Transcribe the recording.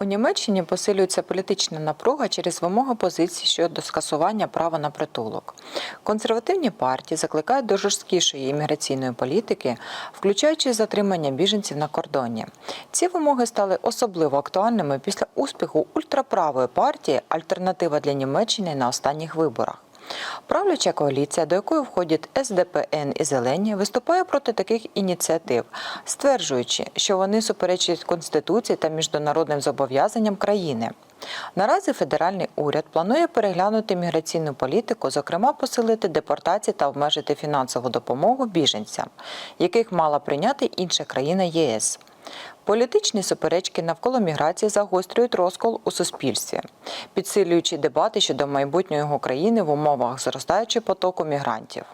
У Німеччині посилюється політична напруга через вимогу позиції щодо скасування права на притулок. Консервативні партії закликають до жорсткішої імміграційної політики, включаючи затримання біженців на кордоні. Ці вимоги стали особливо актуальними після успіху ультраправої партії Альтернатива для Німеччини на останніх виборах. Правляча коаліція, до якої входять СДПН і Зелені, виступає проти таких ініціатив, стверджуючи, що вони суперечать Конституції та міжнародним зобов'язанням країни. Наразі федеральний уряд планує переглянути міграційну політику, зокрема посилити депортації та обмежити фінансову допомогу біженцям, яких мала прийняти інша країна ЄС. Політичні суперечки навколо міграції загострюють розкол у суспільстві, підсилюючи дебати щодо майбутнього країни в умовах зростаючого потоку мігрантів.